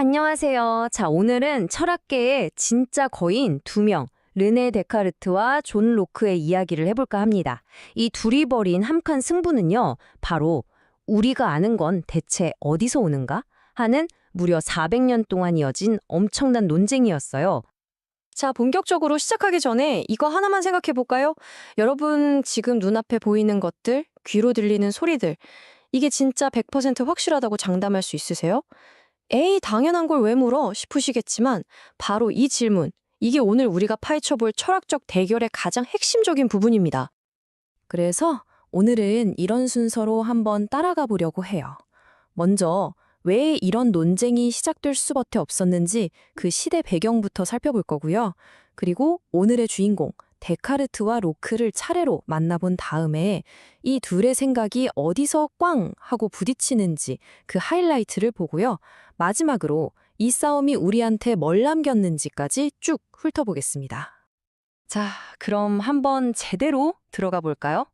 안녕하세요. 자, 오늘은 철학계의 진짜 거인 두 명, 르네 데카르트와 존 로크의 이야기를 해볼까 합니다. 이 둘이 벌인 한판 승부는요, 바로 우리가 아는 건 대체 어디서 오는가? 하는 무려 400년 동안 이어진 엄청난 논쟁이었어요. 자, 본격적으로 시작하기 전에 이거 하나만 생각해 볼까요? 여러분, 지금 눈앞에 보이는 것들, 귀로 들리는 소리들, 이게 진짜 100% 확실하다고 장담할 수 있으세요? 에이, 당연한 걸 왜 물어? 싶으시겠지만, 바로 이 질문, 이게 오늘 우리가 파헤쳐 볼 철학적 대결의 가장 핵심적인 부분입니다. 그래서 오늘은 이런 순서로 한번 따라가 보려고 해요. 먼저, 왜 이런 논쟁이 시작될 수밖에 없었는지 그 시대 배경부터 살펴볼 거고요. 그리고 오늘의 주인공, 데카르트와 로크를 차례로 만나본 다음에 이 둘의 생각이 어디서 꽝 하고 부딪히는지 그 하이라이트를 보고요. 마지막으로 이 싸움이 우리한테 뭘 남겼는지까지 쭉 훑어보겠습니다. 자, 그럼 한번 제대로 들어가 볼까요?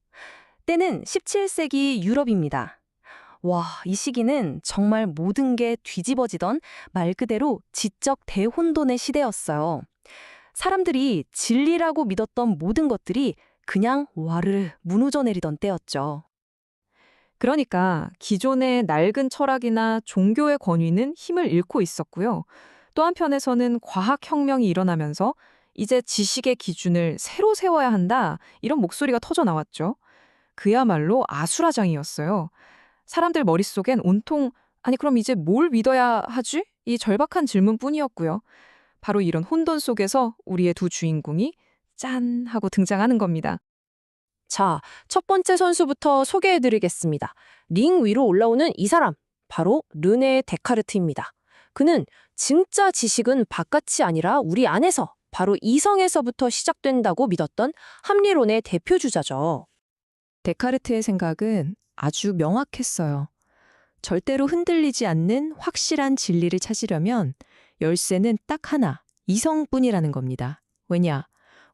때는 17세기 유럽입니다. 와, 이 시기는 정말 모든 게 뒤집어지던 말 그대로 지적 대혼돈의 시대였어요. 사람들이 진리라고 믿었던 모든 것들이 그냥 와르르 무너져 내리던 때였죠. 그러니까 기존의 낡은 철학이나 종교의 권위는 힘을 잃고 있었고요. 또 한편에서는 과학혁명이 일어나면서 이제 지식의 기준을 새로 세워야 한다, 이런 목소리가 터져 나왔죠. 그야말로 아수라장이었어요. 사람들 머릿속엔 온통, 아니, 그럼 이제 뭘 믿어야 하지? 이 절박한 질문뿐이었고요. 바로 이런 혼돈 속에서 우리의 두 주인공이 짠! 하고 등장하는 겁니다. 자, 첫 번째 선수부터 소개해드리겠습니다. 링 위로 올라오는 이 사람, 바로 르네 데카르트입니다. 그는 진짜 지식은 바깥이 아니라 우리 안에서, 바로 이성에서부터 시작된다고 믿었던 합리론의 대표주자죠. 데카르트의 생각은 아주 명확했어요. 절대로 흔들리지 않는 확실한 진리를 찾으려면 열쇠는 딱 하나, 이성뿐이라는 겁니다. 왜냐?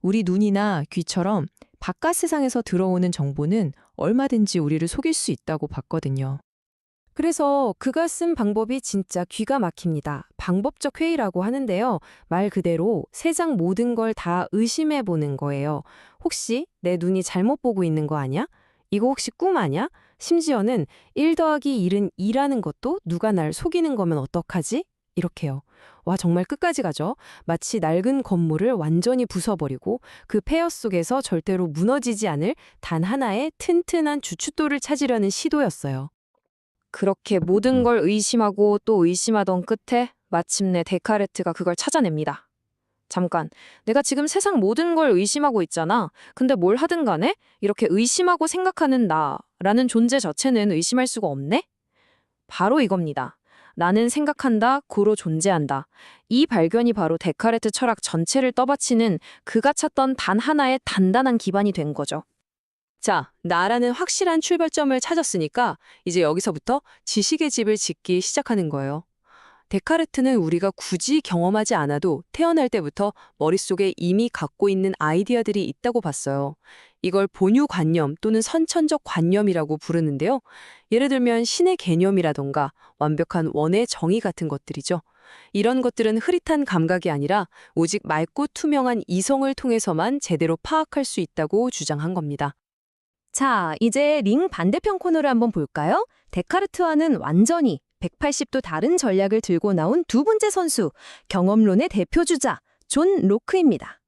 우리 눈이나 귀처럼 바깥 세상에서 들어오는 정보는 얼마든지 우리를 속일 수 있다고 봤거든요. 그래서 그가 쓴 방법이 진짜 귀가 막힙니다. 방법적 회의라고 하는데요. 말 그대로 세상 모든 걸 다 의심해 보는 거예요. 혹시 내 눈이 잘못 보고 있는 거 아니야? 이거 혹시 꿈 아니야? 심지어는 1 더하기 1은 2라는 것도 누가 날 속이는 거면 어떡하지? 이렇게요. 와, 정말 끝까지 가죠. 마치 낡은 건물을 완전히 부숴버리고 그 폐허 속에서 절대로 무너지지 않을 단 하나의 튼튼한 주춧돌을 찾으려는 시도였어요. 그렇게 모든 걸 의심하고 또 의심하던 끝에 마침내 데카르트가 그걸 찾아냅니다. 잠깐, 내가 지금 세상 모든 걸 의심하고 있잖아. 근데 뭘 하든 간에 이렇게 의심하고 생각하는 나라는 존재 자체는 의심할 수가 없네? 바로 이겁니다. 나는 생각한다, 고로 존재한다. 이 발견이 바로 데카르트 철학 전체를 떠받치는 그가 찾던 단 하나의 단단한 기반이 된 거죠. 자, 나라는 확실한 출발점을 찾았으니까 이제 여기서부터 지식의 집을 짓기 시작하는 거예요. 데카르트는 우리가 굳이 경험하지 않아도 태어날 때부터 머릿속에 이미 갖고 있는 아이디어들이 있다고 봤어요. 이걸 본유관념 또는 선천적 관념이라고 부르는데요. 예를 들면 신의 개념이라던가 완벽한 원의 정의 같은 것들이죠. 이런 것들은 흐릿한 감각이 아니라 오직 맑고 투명한 이성을 통해서만 제대로 파악할 수 있다고 주장한 겁니다. 자, 이제 링 반대편 코너를 한번 볼까요? 데카르트와는 완전히 180도 다른 전략을 들고 나온 두 번째 선수, 경험론의 대표주자, 존 로크입니다.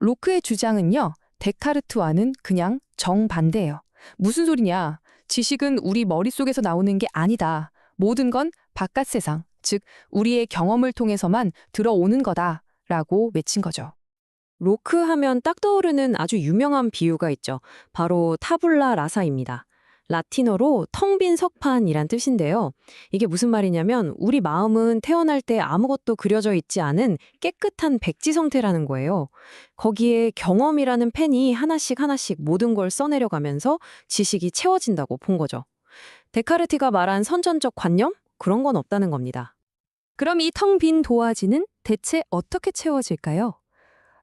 로크의 주장은요, 데카르트와는 그냥 정반대예요. 무슨 소리냐? 지식은 우리 머릿속에서 나오는 게 아니다. 모든 건 바깥 세상, 즉 우리의 경험을 통해서만 들어오는 거다. 라고 외친 거죠. 로크 하면 딱 떠오르는 아주 유명한 비유가 있죠. 바로 타블라 라사입니다. 라틴어로 텅 빈 석판이란 뜻인데요. 이게 무슨 말이냐면 우리 마음은 태어날 때 아무것도 그려져 있지 않은 깨끗한 백지 상태라는 거예요. 거기에 경험이라는 펜이 하나씩 하나씩 모든 걸 써내려가면서 지식이 채워진다고 본 거죠. 데카르티가 말한 선천적 관념? 그런 건 없다는 겁니다. 그럼 이 텅 빈 도화지는 대체 어떻게 채워질까요?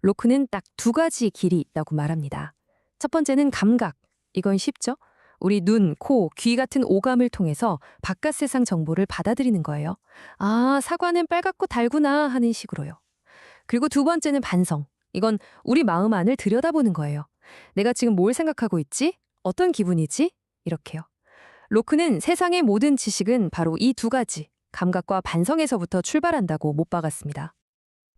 로크는 딱 두 가지 길이 있다고 말합니다. 첫 번째는 감각. 이건 쉽죠? 우리 눈, 코, 귀 같은 오감을 통해서 바깥 세상 정보를 받아들이는 거예요. 아, 사과는 빨갛고 달구나 하는 식으로요. 그리고 두 번째는 반성. 이건 우리 마음 안을 들여다보는 거예요. 내가 지금 뭘 생각하고 있지? 어떤 기분이지? 이렇게요. 로크는 세상의 모든 지식은 바로 이 두 가지, 감각과 반성에서부터 출발한다고 못 박았습니다.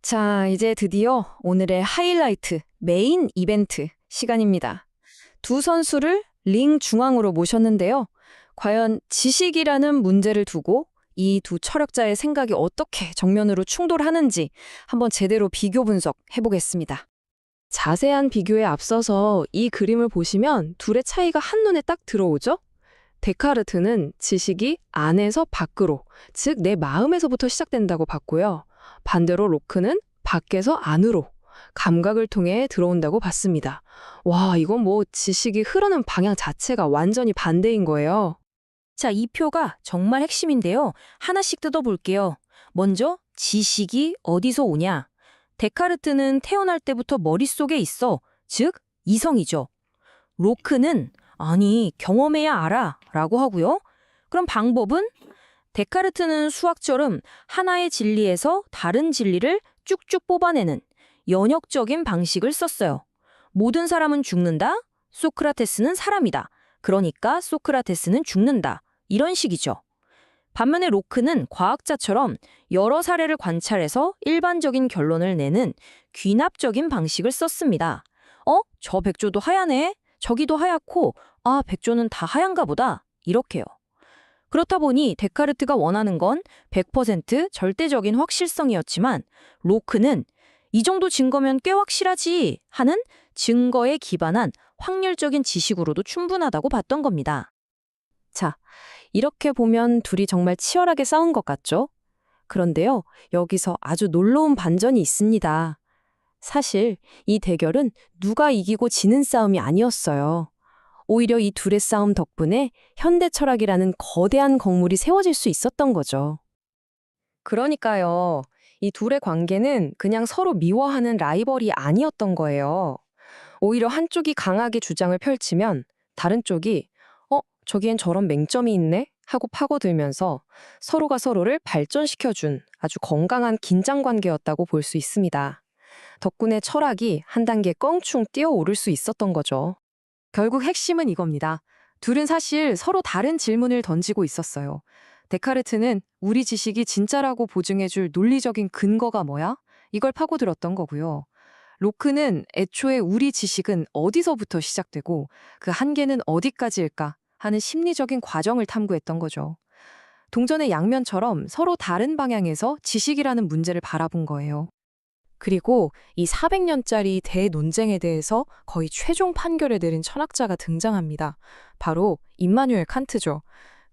자, 이제 드디어 오늘의 하이라이트, 메인 이벤트 시간입니다. 두 선수를 링 중앙으로 모셨는데요. 과연 지식이라는 문제를 두고 이 두 철학자의 생각이 어떻게 정면으로 충돌하는지 한번 제대로 비교 분석 해 보겠습니다. 자세한 비교에 앞서서 이 그림을 보시면 둘의 차이가 한눈에 딱 들어오죠? 데카르트는 지식이 안에서 밖으로, 즉 내 마음에서부터 시작된다고 봤고요. 반대로 로크는 밖에서 안으로, 감각을 통해 들어온다고 봤습니다. 와, 이건 뭐 지식이 흐르는 방향 자체가 완전히 반대인 거예요. 자, 이 표가 정말 핵심인데요. 하나씩 뜯어볼게요. 먼저, 지식이 어디서 오냐? 데카르트는 태어날 때부터 머릿속에 있어. 즉, 이성이죠. 로크는, 아니, 경험해야 알아. 라고 하고요. 그럼 방법은? 데카르트는 수학처럼 하나의 진리에서 다른 진리를 쭉쭉 뽑아내는 연역적인 방식을 썼어요. 모든 사람은 죽는다? 소크라테스는 사람이다. 그러니까 소크라테스는 죽는다. 이런 식이죠. 반면에 로크는 과학자처럼 여러 사례를 관찰해서 일반적인 결론을 내는 귀납적인 방식을 썼습니다. 어? 저 백조도 하얗네? 저기도 하얗고, 아, 백조는 다 하얀가 보다. 이렇게요. 그렇다 보니 데카르트가 원하는 건 100% 절대적인 확실성이었지만 로크는 이 정도 증거면 꽤 확실하지 하는 증거에 기반한 확률적인 지식으로도 충분하다고 봤던 겁니다. 자, 이렇게 보면 둘이 정말 치열하게 싸운 것 같죠? 그런데요, 여기서 아주 놀라운 반전이 있습니다. 사실 이 대결은 누가 이기고 지는 싸움이 아니었어요. 오히려 이 둘의 싸움 덕분에 현대 철학이라는 거대한 건물이 세워질 수 있었던 거죠. 그러니까요, 이 둘의 관계는 그냥 서로 미워하는 라이벌이 아니었던 거예요. 오히려 한쪽이 강하게 주장을 펼치면 다른 쪽이 어, 저기엔 저런 맹점이 있네? 하고 파고들면서 서로가 서로를 발전시켜준 아주 건강한 긴장 관계였다고 볼 수 있습니다. 덕분에 철학이 한 단계 껑충 뛰어오를 수 있었던 거죠. 결국 핵심은 이겁니다. 둘은 사실 서로 다른 질문을 던지고 있었어요. 데카르트는 우리 지식이 진짜라고 보증해줄 논리적인 근거가 뭐야? 이걸 파고들었던 거고요. 로크는 애초에 우리 지식은 어디서부터 시작되고 그 한계는 어디까지일까 하는 심리적인 과정을 탐구했던 거죠. 동전의 양면처럼 서로 다른 방향에서 지식이라는 문제를 바라본 거예요. 그리고 이 400년짜리 대논쟁에 대해서 거의 최종 판결을 내린 철학자가 등장합니다. 바로 임마누엘 칸트죠.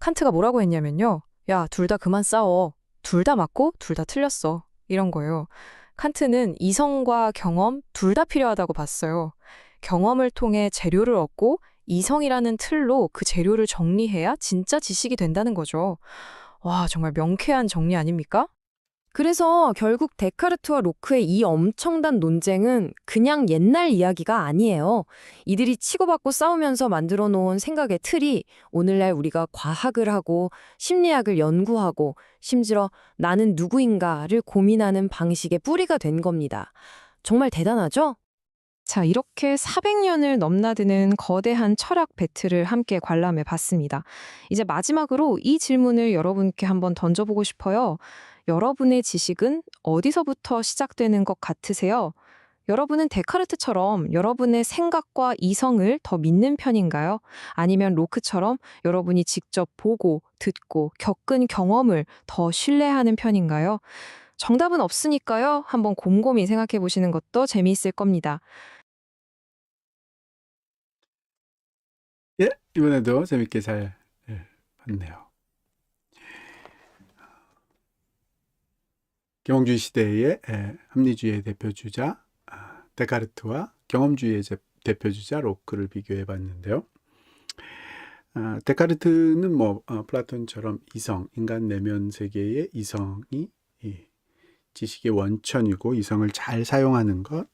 칸트가 뭐라고 했냐면요. 야, 둘 다 그만 싸워. 둘 다 맞고 둘 다 틀렸어. 이런 거예요. 칸트는 이성과 경험 둘 다 필요하다고 봤어요. 경험을 통해 재료를 얻고 이성이라는 틀로 그 재료를 정리해야 진짜 지식이 된다는 거죠. 와, 정말 명쾌한 정리 아닙니까? 그래서 결국 데카르트와 로크의 이 엄청난 논쟁은 그냥 옛날 이야기가 아니에요. 이들이 치고받고 싸우면서 만들어 놓은 생각의 틀이 오늘날 우리가 과학을 하고 심리학을 연구하고 심지어 나는 누구인가를 고민하는 방식의 뿌리가 된 겁니다. 정말 대단하죠? 자, 이렇게 400년을 넘나드는 거대한 철학 배틀을 함께 관람해 봤습니다. 이제 마지막으로 이 질문을 여러분께 한번 던져보고 싶어요. 여러분의 지식은 어디서부터 시작되는 것 같으세요? 여러분은 데카르트처럼 여러분의 생각과 이성을 더 믿는 편인가요? 아니면 로크처럼 여러분이 직접 보고, 듣고, 겪은 경험을 더 신뢰하는 편인가요? 정답은 없으니까요. 한번 곰곰이 생각해 보시는 것도 재미있을 겁니다. 예, 이번에도 재밌게 잘 예, 봤네요. 경험주의 시대의 예, 합리주의의 대표주자 아, 데카르트와 경험주의의 제- 대표주자 로크를 비교해 봤는데요. 아, 데카르트는 뭐 어, 플라톤처럼 이성, 인간 내면 세계의 이성이 이 지식의 원천이고 이성을 잘 사용하는 것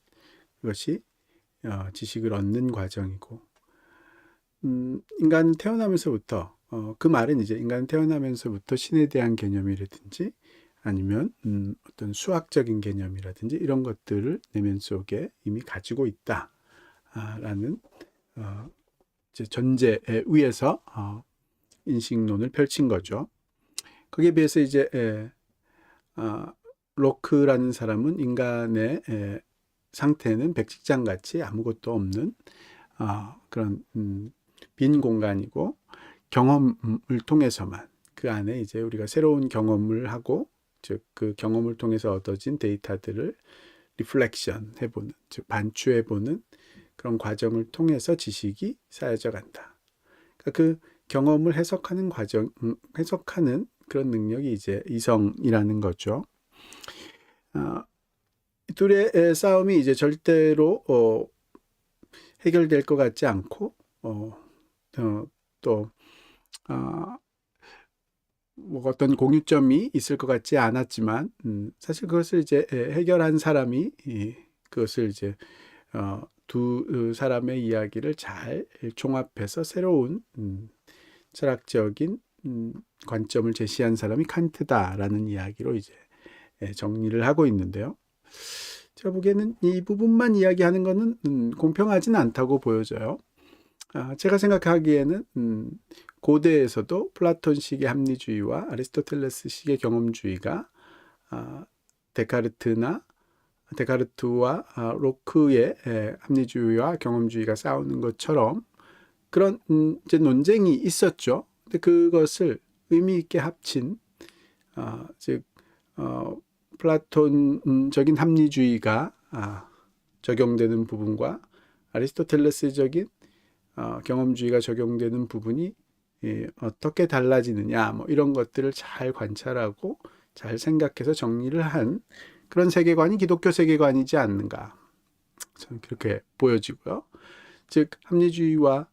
그것이 어, 지식을 얻는 과정이고 음, 인간은 태어나면서부터 어, 그 말은 이제 인간은 태어나면서부터 신에 대한 개념이라든지 아니면 음, 어떤 수학적인 개념이라든지 이런 것들을 내면 속에 이미 가지고 있다라는 어, 이제 전제에 의해서 어, 인식론을 펼친 거죠. 거기에 비해서 이제 에, 아, 로크라는 사람은 인간의 에, 상태는 백직장 같이 아무것도 없는 아, 그런 음, 빈 공간이고 경험을 통해서만 그 안에 이제 우리가 새로운 경험을 하고 즉 그 경험을 통해서 얻어진 데이터들을 리플렉션 해보는 즉 반추해보는 그런 과정을 통해서 지식이 쌓여져 간다. 그러니까 그 경험을 해석하는 과정, 음, 해석하는 그런 능력이 이제 이성이라는 거죠. 어, 이 둘의 싸움이 이제 절대로 어, 해결될 것 같지 않고 어, 어, 또 어, 뭐 어떤 공유점이 있을 것 같지 않았지만 음, 사실 그것을 이제 에, 해결한 사람이 이, 그것을 이제 어, 두 사람의 이야기를 잘 종합해서 새로운 음, 철학적인 음, 관점을 제시한 사람이 칸트다라는 이야기로 이제 예, 정리를 하고 있는데요. 제가 보기에는 이 부분만 이야기하는 것은 음, 공평하지는 않다고 보여져요. 아, 제가 생각하기에는 음, 고대에서도 플라톤식의 합리주의와 아리스토텔레스식의 경험주의가 아, 데카르트나 데카르트와 아, 로크의 에, 합리주의와 경험주의가 싸우는 것처럼 그런 음, 이제 논쟁이 있었죠. 근데 그것을 의미 있게 합친 어, 즉 어, 플라톤적인 합리주의가 아, 적용되는 부분과 아리스토텔레스적인 어, 경험주의가 적용되는 부분이 예, 어떻게 달라지느냐 뭐 이런 것들을 잘 관찰하고 잘 생각해서 정리를 한 그런 세계관이 기독교 세계관이지 않는가 저는 그렇게 보여지고요. 즉 합리주의와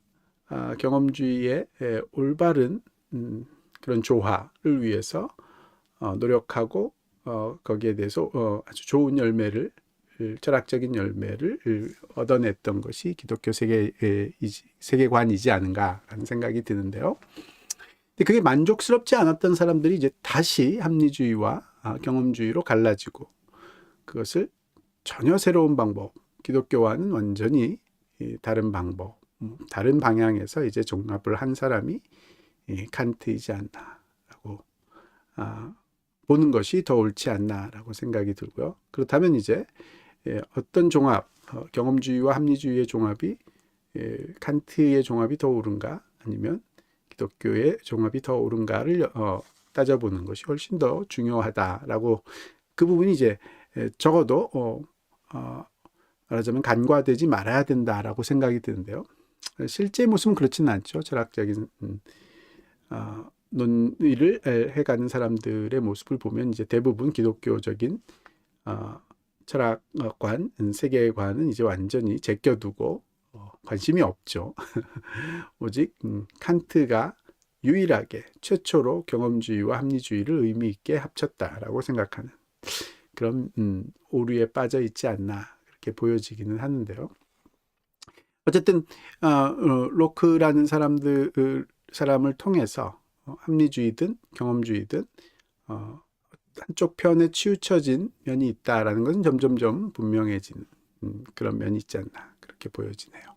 아, 경험주의의 에, 올바른 음, 그런 조화를 위해서 어, 노력하고 어, 거기에 대해서 어, 아주 좋은 열매를 철학적인 열매를 얻어냈던 것이 기독교 세계 세계관이지 않은가라는 생각이 드는데요. 근데 그게 만족스럽지 않았던 사람들이 이제 다시 합리주의와 아, 경험주의로 갈라지고 그것을 전혀 새로운 방법, 기독교와는 완전히 다른 방법, 음, 다른 방향에서 이제 종합을 한 사람이 칸트이지 않나라고 아, 보는 것이 더 옳지 않나라고 생각이 들고요. 그렇다면 이제 예, 어떤 종합, 어, 경험주의와 합리주의의 종합이 예, 칸트의 종합이 더 옳은가 아니면 기독교의 종합이 더 옳은가를 어, 따져보는 것이 훨씬 더 중요하다라고 그 부분이 이제 예, 적어도 어, 어, 말하자면 간과되지 말아야 된다라고 생각이 드는데요. 실제 모습은 그렇지는 않죠. 철학적인 음, 어, 논의를 해가는 사람들의 모습을 보면 이제 대부분 기독교적인 어, 철학관, 세계관은 이제 완전히 제껴두고 어, 관심이 없죠. 오직 음, 칸트가 유일하게 최초로 경험주의와 합리주의를 의미 있게 합쳤다라고 생각하는 그런 음, 오류에 빠져 있지 않나 그렇게 보여지기는 하는데요. 어쨌든 어, 어, 로크라는 사람들 사람을 통해서 어, 합리주의든 경험주의든 어, 한쪽 편에 치우쳐진 면이 있다라는 것은 점점점 분명해지는 음, 그런 면이 있지 않나 그렇게 보여지네요.